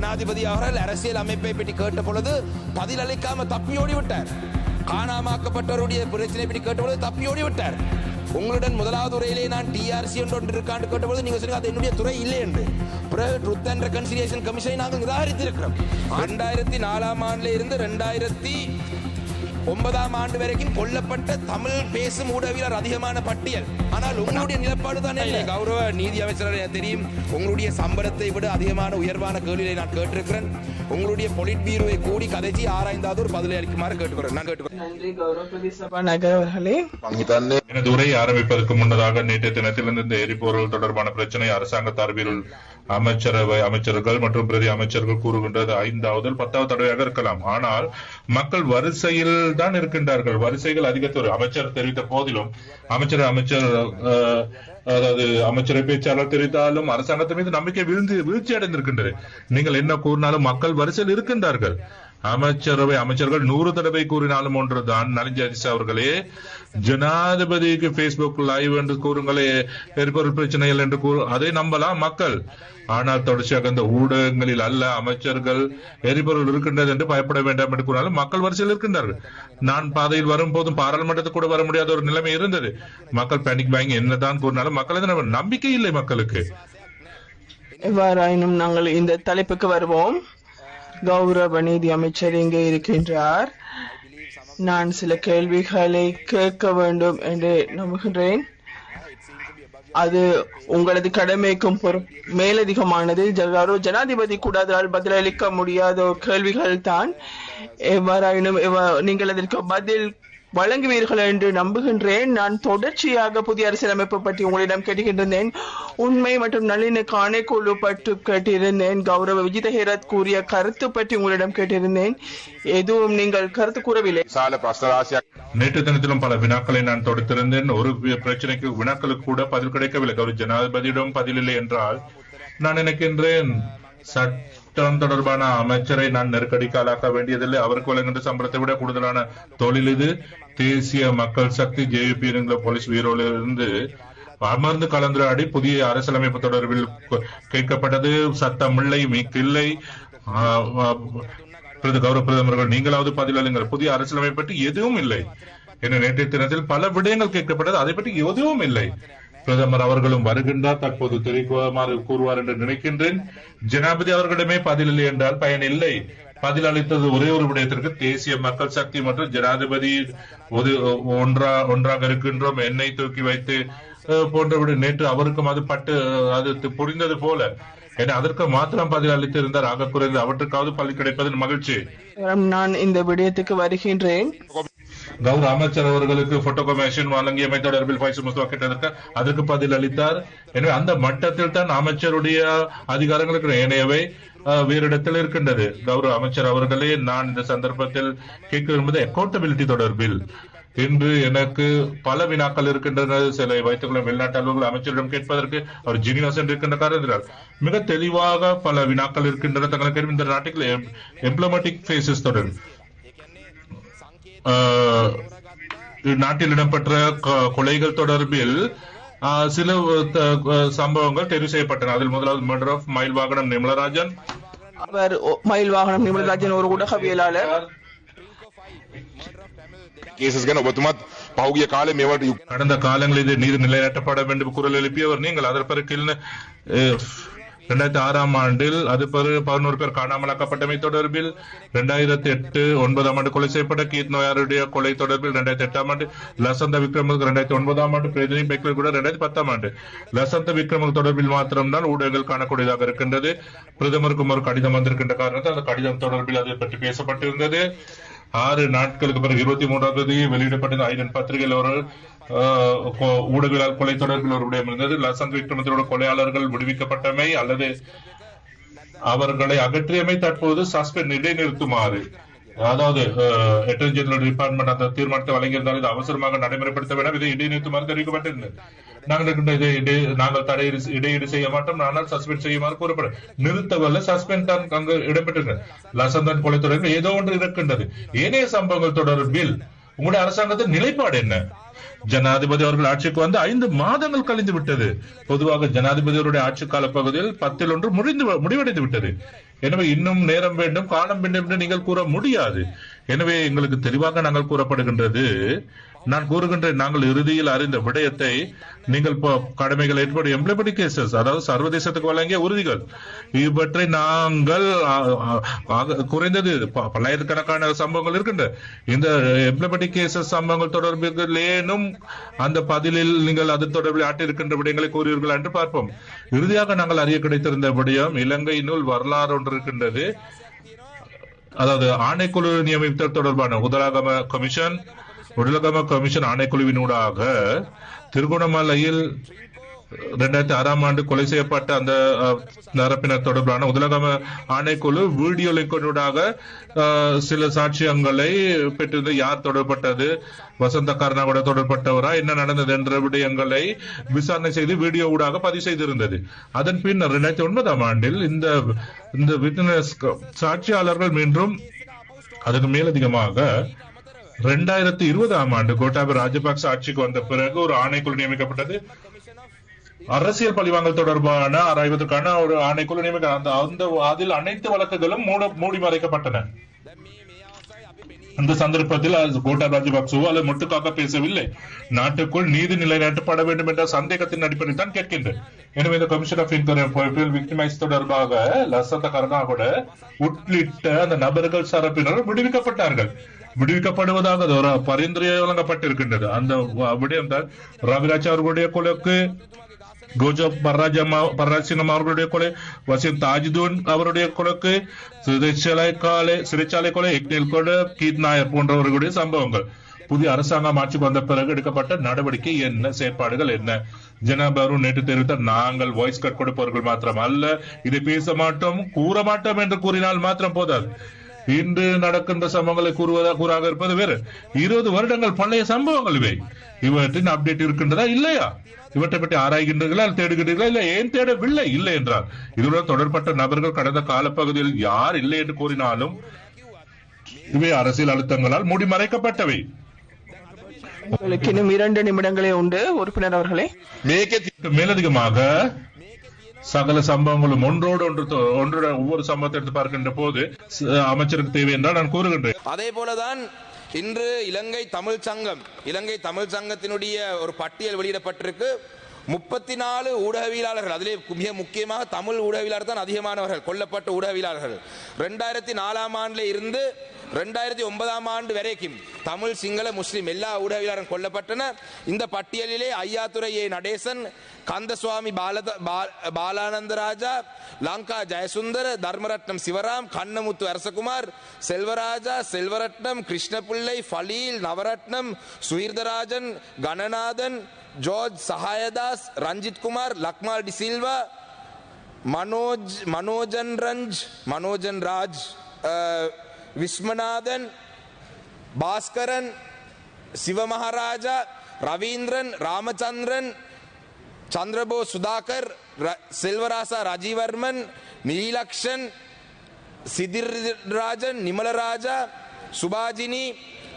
ஜனாதிபதி அவர்கள் அரசியல் அமைப்பை பற்றி கேட்ட பொழுது பதிலளிக்காம தப்பியோடி விட்டார் காணாமாக்கப்பட்டவருடைய பிரச்சனை பற்றி கேட்ட பொழுது தப்பியோடி விட்டார் உங்களுடன் முதலாவது உரையிலே நான் டிஆர்சி என்று ஒன்று இருக்காண்டு கேட்டபோது நீங்க சொன்னீங்க அது என்னுடைய துறை இல்லை என்று. பிறகு ட்ருத் அண்ட் ரெகன்சிலியேஷன் கமிஷனை நாங்கள் நிராகரித்திருக்கிறோம். ரெண்டாயிரத்தி நாலாம் ஆண்டுல இருந்து ரெண்டாயிரத்தி ஒன்பதாம் ஆண்டு வரைக்கும் கொல்லப்பட்ட தமிழ் பேசும் ஊடகவியலர் அதிகமான பட்டியல். ஆனால் உங்களுடைய நிலப்பாடு தானே? கௌரவ நீதி அமைச்சர் தெரியும். உங்களுடைய சம்பளத்தை விட அதிகமான உயர்வான கேள்வியை நான் கேட்டிருக்கிறேன். உங்களுடைய பொலிட் பீரோவை கூடி கதைச்சி ஆராய்ந்தாவது ஒரு பதிலை அளிக்குமாறு கேட்டுக்கிறேன் நான் கேட்டுக்கிறேன் எனது உரையை ஆரம்பிப்பதற்கு முன்னதாக நேற்று தினத்திலிருந்து எரிபொருள் தொடர்பான பிரச்சனை அரசாங்க தரப்பில் அமைச்சரவை அமைச்சர்கள் மற்றும் பிரதி அமைச்சர்கள் கூறுகின்றது. ஐந்தாவது பத்தாவது தடவையாக இருக்கலாம். ஆனால் மக்கள் வரிசையில் தான் இருக்கின்றார்கள். வரிசைகள் அதிகத்தொரு அமைச்சர் தெரிவித்த போதிலும் அமைச்சர் அமைச்சர் அதாவது அமைச்சரை பேச்சாளர் தெரிவித்தாலும் அரசாங்கத்தின் மீது நம்பிக்கை விழுந்து வீழ்ச்சி அடைந்திருக்கின்றது நீங்கள் என்ன கூறினாலும் மக்கள் வரிசையில் இருக்கின்றார்கள். அமைச்சரவை அமைச்சர்கள் நூறு தடவை கூறினாலும் ஒன்றுதான். நலிஞ்ச அதிச அவர்களே ஜனாதிபதிக்கு பேஸ்புக் லைவ் என்று கூறுங்களே எரிபொருள் பிரச்சனைகள் என்று கூறு அதை நம்பலாம் மக்கள். ஆனால் தொடர்ச்சியாக இந்த ஊடகங்களில் அல்ல அமைச்சர்கள் எரிபொருள் இருக்கின்றது என்று பயப்பட வேண்டாம் என்று கூறினாலும் மக்கள் வரிசையில் இருக்கின்றார்கள். நான் பாதையில் வரும்போதும் பாராளுமன்றத்துக்கு கூட வர முடியாத ஒரு நிலைமை இருந்தது. மக்கள் பேனிக் பேங்க் என்னதான் கூறினாலும் மக்கள் நம்பிக்கை இல்லை மக்களுக்கு. எவ்வாறாயினும் நாங்கள் இந்த தலைப்புக்கு வருவோம். கௌரவ நீதி அமைச்சர் இங்கே இருக்கின்றார். நான் சில கேள்விகளை கேட்க வேண்டும் என்று நம்புகின்றேன். அது உங்களது கடமைக்கும் மேலதிகமானது. யாரோ ஜனாதிபதி கூட அதனால் பதிலளிக்க முடியாத கேள்விகள் தான் எவ்வாறாயினும் எவ்வா- நீங்கள் அதற்கு பதில் வழங்குவீர்கள் என்று நம்புகின்றேன். நான் தொடர்ச்சியாக புதிய அரசியலமைப்பு பற்றி உங்களிடம் கேட்டுகின்றேன் உண்மை மற்றும் நளினுக்கான குழு பற்றி கேட்டிருந்தேன். கௌரவ விஜித விஜிதஹேரத் கூறிய கருத்து பற்றி உங்களிடம் கேட்டிருந்தேன். எதுவும் நீங்கள் கருத்து கூறவில்லை. நேற்று தினத்திலும் பல வினாக்களை நான் தொடுத்திருந்தேன். ஒரு பிரச்சனைக்கு வினாக்களுக்கு கூட பதில் கிடைக்கவில்லை. கௌரவ ஜனாதிபதியிடம் பதில் இல்லை என்றால் நான் நினைக்கின்றேன். சட்ட திட்டம் தொடர்பான அமைச்சரை நான் நெருக்கடிக்கு ஆளாக்க வேண்டியதில்லை. அவருக்கு வழங்குகின்ற சம்பளத்தை விட கூடுதலான தொழில் இது. தேசிய மக்கள் சக்தி ஜேபி என்கிற போலீஸ் வீரோலிருந்து அமர்ந்து கலந்துரையாடி புதிய அரசியலமைப்பு தொடர்பில் கேட்கப்பட்டது. சட்டம் இல்லை மீக்கில்லை கௌரவ பிரதமர்கள் நீங்களாவது பதிலளிங்கள் புதிய அரசியலமைப்பு பற்றி எதுவும் இல்லை. என நேற்றைய தினத்தில் பல விடயங்கள் கேட்கப்பட்டது. அதை பற்றி எதுவும் இல்லை. பிரதமர் அவர்களும் வருகின்றார். தற்போது தெரிவிக்குமாறு கூறுவார் என்று நினைக்கின்றேன். ஜனாபதி அவர்களிடமே பதில் இல்லை என்றால் பயன் இல்லை. பதில் அளித்தது ஒரே ஒரு விடயத்திற்கு தேசிய மக்கள் சக்தி மற்றும் ஜனாதிபதி ஒன்றா ஒன்றாக இருக்கின்றோம். எண்ணெய் தூக்கி வைத்து அஹ், நேற்று அவருக்கும் அது பட்டு அது புரிந்தது போல. என அதற்கு மாத்திரம் பதில் அளித்திருந்தார். ஆக குறைந்து அவற்றுக்காவது பலன் கிடைப்பதில் மகிழ்ச்சி. நான் இந்த விடயத்துக்கு வருகின்றேன். கௌர அமைச்சர் அவர்களுக்கு போட்டோகோ கமிஷன் வழங்கியமை தொடர்பில் கேட்டதற்கு அதற்கு பதில் அளித்தார். எனவே அந்த மட்டத்தில் தான் அமைச்சருடைய அதிகாரங்களுக்கு ஏனையவை வேறு இடத்தில் இருக்கின்றது. கௌரவ அமைச்சர் அவர்களே நான் இந்த சந்தர்ப்பத்தில் கேட்க விரும்புவது அக்கௌண்டபிலிட்டி தொடர்பில். இன்று எனக்கு பல வினாக்கள் இருக்கின்றன. சில வைத்துக்கொள்ள வெளிநாட்டு அலுவலர்கள் அமைச்சரிடம் கேட்பதற்கு அவர் ஜீனிவாஸ் என்று இருக்கின்ற காரணத்தினால் மிக தெளிவாக பல வினாக்கள் இருக்கின்றன. தங்களுக்கு இந்த நாட்டில் எம்ப்ளமேட்டிக் பேசஸ் தொடர் நாட்டில் இடம்பெற்ற கொலைகள் தொடர்பில் சில சம்பவங்கள் தெரிவு செய்யப்பட்டன. அதில் முதலாவது மர்டர் ஆஃப் மயில் வாகனம் நிமலராஜன். அவர் மயில் வாகனம் நிமலராஜன் ஒரு ஊடகவியலாளர் கடந்த காலங்களில் இது நீர் நிலைநாட்டப்பட வேண்டும் குரல் எழுப்பியவர் நீங்கள். அதற்கு இரண்டாயிரத்தி ஆறாம் ஆண்டில் அது பிறகு பதினோரு பேர் காணாமலாக்கப்பட்டமை தொடர்பில் இரண்டாயிரத்தி எட்டு ஒன்பதாம் ஆண்டு கொலை செய்யப்பட்ட கீத் நோயாருடைய கொலை தொடர்பில் இரண்டாயிரத்தி எட்டாம் ஆண்டு லசந்த விக்ரமுக்கு இரண்டாயிரத்தி ஒன்பதாம் ஆண்டு பிரதினி பெக்லர் கூட இரண்டாயிரத்தி பத்தாம் ஆண்டு லசந்த விக்ரமுக்கு தொடர்பில் மாத்திரம்தான் ஊடகங்கள் காணக்கூடியதாக இருக்கின்றது. பிரதமருக்கும் ஒரு கடிதம் வந்திருக்கின்ற காரணத்தால் அந்த கடிதம் தொடர்பில் அதை பற்றி பேசப்பட்டிருந்தது. ஆறு நாட்களுக்கு பிறகு இருபத்தி மூன்றாம் தேதி வெளியிடப்பட்ட ஐரன் பத்திரிகையில் ஒரு ஊடுகளால் கொலை தொடர்பில் ஒரு விடயம் இருந்தது. லசந்த் விக்ரமத்தோட கொலையாளர்கள் விடுவிக்கப்பட்டமை அல்லது அவர்களை அகற்றியமை தற்போது சஸ்பெண்ட் இடைநிறுத்துமாறு அதாவது அட்டர்னி ஜெனரல் டிபார்ட்மெண்ட் அந்த தீர்மானத்தை வழங்கியிருந்தால் இது அவசரமாக நடைமுறைப்படுத்த வேண்டும் இதை இடைநிறுத்துமாறு தெரிவிக்கப்பட்டிருந்தது நாங்கள் இருக்கின்ற இதை இடை- நாங்கள் தடை இடையீடு செய்ய மாட்டோம். ஆனால் சஸ்பெண்ட் செய்யுமாறு கூறப்படும். நிறுத்தவல்ல சஸ்பெண்ட் தான் அங்கு இடம்பெற்றிருந்தது லசந்தன் கொலை தொடர்பில் ஏதோ ஒன்று இருக்கின்றது. ஏனைய சம்பவங்கள் தொடர்பில் உங்களுடைய அரசாங்கத்தின் நிலைப்பாடு என்ன? ஜனாதிபதி அவர்கள் ஆட்சிக்கு வந்து ஐந்து மாதங்கள் கழிந்து விட்டது. பொதுவாக ஜனாதிபதி அவருடைய ஆட்சி கால பகுதியில் பத்தில் ஒன்று முடிந்து முடிவடைந்து விட்டது. எனவே இன்னும் நேரம் வேண்டும் காலம் வேண்டும் என்று நீங்கள் கூற முடியாது. எனவே எங்களுக்கு தெளிவாக நாங்கள் கூறப்படுகின்றது நான் கூறுகின்றேன் நாங்கள் இறுதியில் அறிந்த விடயத்தை நீங்கள் கடமைகள் ஏற்படும் எம்ப்ளபிடி கேசஸ் அதாவது சர்வதேசத்துக்கு வழங்கிய உறுதிகள். இவற்றை நாங்கள் குறைந்தது ப- பல்லாயிரக்கணக்கான சம்பவங்கள் இருக்கின்ற. இந்த எம்ப்ளபிடி கேசஸ் சம்பவங்கள் தொடர்பிலேனும் அந்த பதிலில் நீங்கள் அது தொடர்பில் ஆட்டிருக்கின்ற விடயங்களை கூறுவீர்கள் என்று பார்ப்போம். இறுதியாக நாங்கள் அறிய கிடைத்திருந்த விடயம் இலங்கையினுள் வரலாறு ஒன்று இருக்கின்றது. அதாவது ஆணைக்குழு நியமித்தல் தொடர்பான உதராகம கமிஷன் உடலகம கமிஷன் ஆணைக்குழுவினூடாக திருகோணமலையில் இரண்டாயிரத்தி ஆறாம் ஆண்டு கொலை செய்யப்பட்ட அந்த தரப்பினர் தொடர்பான உதலகம ஆணைக்குழு வீடியோ லிங்கனூடாக சில சாட்சியங்களை பெற்றிருந்த யார் தொடர்பட்டது? வசந்த காரணாவோட தொடர்பட்டவரா? என்ன நடந்தது என்ற விடயங்களை விசாரணை செய்து வீடியோ ஊடாக பதிவு செய்திருந்தது. அதன் பின்னர் இரண்டாயிரத்தி ஒன்பதாம் ஆண்டில் இந்த இந்த விட்னஸ் சாட்சியாளர்கள் மீண்டும் அதற்கு மேலதிகமாக ரெண்டாயிரத்தி இருபதாம் ஆண்டு கோட்டாபய ராஜபக்ச ஆட்சிக்கு வந்த பிறகு ஒரு ஆணைக்குழு நியமிக்கப்பட்டது. அரசியல் பழிவாங்கல் தொடர்பான ஆராய்வதற்கான ஒரு ஆணைக்குழு நியமிக்க அந்த அந்த அதில் அனைத்து வழக்குகளும் மூட மூடி மறைக்கப்பட்டன. அந்த சந்தர்ப்பத்தில் கோட்டா கோட்டாபய ராஜபக்சவோ அல்லது முட்டுக்காக பேசவில்லை. நாட்டுக்குள் நீதி நிலைநாட்டப்பட வேண்டும் என்ற சந்தேகத்தின் அடிப்படையில் தான் கேட்கின்றேன். எனவே இந்த கமிஷன் ஆஃப் இன்கொயரி விக்டிமைஸ் தொடர்பாக லசந்த கருணாகூட உள்ளிட்ட அந்த நபர்கள் சரப்பினரும் விடுவிக்கப்பட்டார்கள். விடுவிக்கப்படுவதாக ஒரு பரிந்துரை வழங்கப்பட்டிருக்கின்றது. அந்த விடயம் தான் ரவிராஜ் அவர்களுடைய கொலைக்கு கோஜோ பர்ராஜம்மா பர்ராஜ் அவர்களுடைய கொலை வசீம் தாஜிதூன் அவருடைய கொலைக்கு சிறைச்சாலை கொலை சிறைச்சாலை கொலை எக்னில் கொலை கீத் நாயர் போன்றவர்களுடைய சம்பவங்கள். புதிய அரசாங்கம் ஆட்சிக்கு வந்த பிறகு எடுக்கப்பட்ட நடவடிக்கை என்ன? செயற்பாடுகள் என்ன? ஜனாபரு நேற்று தெரிவித்த நாங்கள் வாய்ஸ் கட் கொடுப்பவர்கள் மாத்திரம் அல்ல இதை பேச மாட்டோம் கூற மாட்டோம் என்று கூறினால் மாத்திரம் போதாது. இன்று நடக்கின்ற சம்பவங்களை கூறுவதா கூறாக இருப்பது வேறு. இருபது வருடங்கள் பழைய சம்பவங்கள் இவை. இவற்றின் அப்டேட் இருக்கின்றதா? இல்லையா? இவற்றை பற்றி ஆராய்கின்றீர்களா? தேடுகின்றீர்களா? இல்ல ஏன் தேடவில்லை? இல்லை என்றால் இதுடன் தொடர்பட்ட நபர்கள் கடந்த காலப்பகுதியில் யார் இல்லை என்று கூறினாலும் இவை அரசியல் அழுத்தங்களால் மூடி மறைக்கப்பட்டவை. உங்களுக்கு இன்னும் இரண்டு நிமிடங்களே உண்டு உறுப்பினர் அவர்களே. மேலதிகமாக சகல சம்பவங்களும் ஒன்றோடு ஒன்று தொ- ஒன்றோட ஒவ்வொரு சம்பவத்தை எடுத்து பார்க்கின்ற போது அமைச்சருக்கு தேவை என்றால் நான் கூறுகின்றேன். அதே போலதான் இன்று இலங்கை தமிழ் சங்கம் இலங்கை தமிழ் சங்கத்தினுடைய ஒரு பட்டியல் வெளியிடப்பட்டிருக்கு. முப்பத்தி நாலு ஊடகவியலாளர்கள் அதிலே மிக முக்கியமாக தமிழ் ஊடகவியலாளர் தான் அதிகமானவர்கள் கொல்லப்பட்ட ஊடகவியலாளர்கள். ரெண்டாயிரத்தி நாலாம் ஆண்டில் இருந்து ரெண்டாயிரத்தி ஒன்பதாம் ஆண்டு வரைக்கும் தமிழ் சிங்கள முஸ்லீம் எல்லா ஊடகவியலாளரும் கொல்லப்பட்டன இந்த பட்டியலிலே ஐயாத்துறை ஏ. நடேசன் கந்தசுவாமி பாலத பாலானந்தராஜா பாலானந்த லங்கா ஜெயசுந்தர தர்மரட்னம் சிவராம் கண்ணமுத்து அரசகுமார் செல்வராஜா செல்வரட்னம் கிருஷ்ணபிள்ளை ஃபலீல் நவரட்னம் சுயிர்தராஜன் கணநாதன் ஜோர்ஜ் சஹாயதாஸ் ரஞ்சித் குமார் லக்மால் டி சில்வா மனோஜ் மனோஜன் ரஞ்ச் மனோஜன் ராஜ் விஸ்வநாதன் பாஸ்கரன் சிவமகாராஜா ரவீந்திரன் ராமச்சந்திரன் சந்திரபோஸ் சுதாகர் ர- செல்வராசா ராஜீவர்மன் நீலக்ஷன் சிதிர்ராஜன் நிமலராஜா சுபாஜினி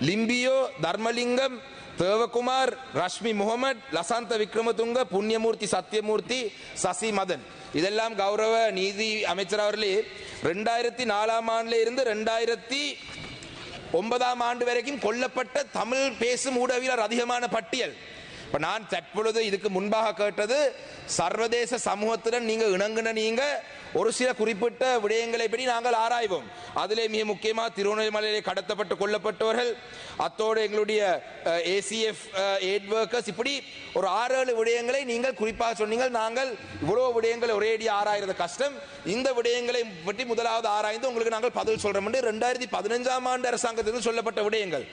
லிம்பியோ தர்மலிங்கம் தேவகுமார் ரஷ்மி முகமது லசாந்த விக்ரமதுங்க புண்ணியமூர்த்தி சத்யமூர்த்தி சசி மதன் இதெல்லாம் கௌரவ நீதி அமைச்சர் அவர்களே ரெண்டாயிரத்தி நாலாம் ஆண்டுல இருந்து ரெண்டாயிரத்தி ஒன்பதாம் ஆண்டு வரைக்கும் கொல்லப்பட்ட தமிழ் பேசும் ஊடகவியலர் அதிகமான பட்டியல். இப்ப நான் தற்பொழுது இதுக்கு முன்பாக கேட்டது சர்வதேச சமூகத்துடன் நீங்க இணங்குன நீங்க ஒரு சில குறிப்பிட்ட விடயங்களை பற்றி நாங்கள் ஆராய்வோம். அதிலே மிக முக்கியமாக திருவண்ணாமலையிலே கடத்தப்பட்டு கொல்லப்பட்டவர்கள் அத்தோடு எங்களுடைய ஏசிஎஃப் எய்ட் ஒர்க்கர்ஸ் இப்படி ஒரு ஆறு ஏழு விடயங்களை நீங்கள் குறிப்பாக சொன்னீங்கள். நாங்கள் இவ்வளவு விடயங்களை ஒரேடி ஆராயிறது கஷ்டம். இந்த விடயங்களை பற்றி முதலாவது ஆராய்ந்து உங்களுக்கு நாங்கள் பதில் சொல்றோம் என்று ரெண்டாயிரத்தி பதினஞ்சாம் ஆண்டு அரசாங்கத்திலிருந்து சொல்லப்பட்ட விடயங்கள்.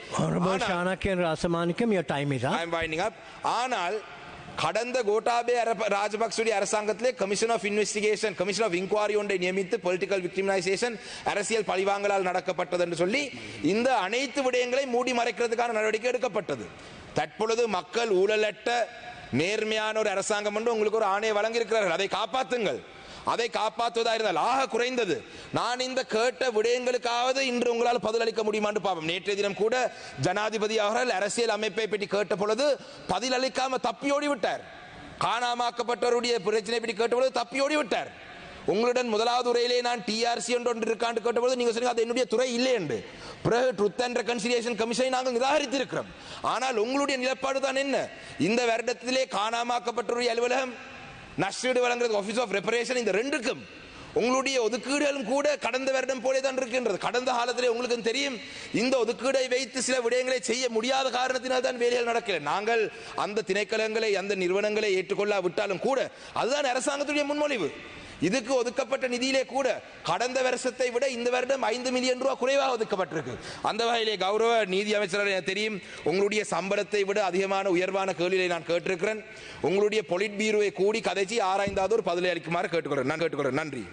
ஆனால் கடந்த கோட்டாபே ராஜபக்சுடைய அரசாங்கத்திலே commission of investigation commission of inquiry ஒன்றை நியமித்து பொலிட்டிக்கல் விக்டிமினைசேஷன் அரசியல் பழிவாங்கலால் நடக்கப்பட்டது என்று சொல்லி இந்த அனைத்து விடயங்களை மூடி மறைக்கிறதுக்கான நடவடிக்கை எடுக்கப்பட்டது. தற்பொழுது மக்கள் ஊழலற்ற நேர்மையான ஒரு அரசாங்கம் என்று உங்களுக்கு ஒரு ஆணையை வழங்கியிருக்கிறார்கள். அதை காப்பாற்றுங்கள் அதை காப்பாற்றுவதா இருந்தால் ஆக குறைந்தது. நான் இந்த கேட்ட விடயங்களுக்காவது இன்று உங்களால் பதிலளிக்க முடியுமான்னு பார்ப்போம் நேற்றைய தினம் கூட ஜனாதிபதி அவர்கள் அரசியல் அமைப்பை பற்றி கேட்ட பொழுது பதிலளிக்காம தப்பியோடி விட்டார். காணாமாக்கப்பட்டவருடைய பிரச்சனை பற்றி கேட்ட பொழுது தப்பியோடி விட்டார். உங்களுடன் முதலாவது உரையிலே நான் டிஆர்சி என்று ஒன்று இருக்காண்டு கேட்டபோது நீங்கள் சொன்னீங்க அது என்னுடைய துறை இல்லை என்று. பிறகு ட்ருத் அண்ட் ரெகன்சிலியேஷன் கமிஷனை நாங்கள் நிராகரித்திருக்கிறோம். ஆனால் உங்களுடைய நிலப்பாடு தான் என்ன? இந்த வருடத்திலே காணாமாக்கப்பட்டவருடைய அலுவலகம் நஷ்டீடு வழங்குறது ஆஃபீஸ் ஆஃப் ரெப்பரேஷன் இந்த ரெண்டுக்கும் உங்களுடைய ஒதுக்கீடுகளும் கூட கடந்த வருடம் போலே தான் இருக்கின்றது. கடந்த காலத்திலே உங்களுக்கு தெரியும் இந்த ஒதுக்கீடை வைத்து சில விடயங்களை செய்ய முடியாத காரணத்தினால் தான் வேலைகள் நடக்கல. நாங்கள் அந்த திணைக்களங்களை அந்த நிறுவனங்களை ஏற்றுக்கொள்ளா விட்டாலும் கூட அதுதான் அரசாங்கத்துடைய முன்மொழிவு. இதுக்கு ஒதுக்கப்பட்ட நிதியிலே கூட கடந்த வருஷத்தை விட இந்த வருடம் ஐந்து மில்லியன் ரூபாய் குறைவாக ஒதுக்கப்பட்டிருக்கு. அந்த வகையிலே கௌரவ நீதி அமைச்சர் எனக்கு தெரியும் உங்களுடைய சம்பளத்தை விட அதிகமான உயர்வான கேள்வியை நான் கேட்டிருக்கிறேன். உங்களுடைய பொலிட் பீரோவை கூடி கதைச்சி ஆராய்ந்தாதோர் பதிலை அளிக்குமாறு கேட்டுக்கொள்கிறேன். நான் கேட்டுக்கொள்கிறேன். நன்றி.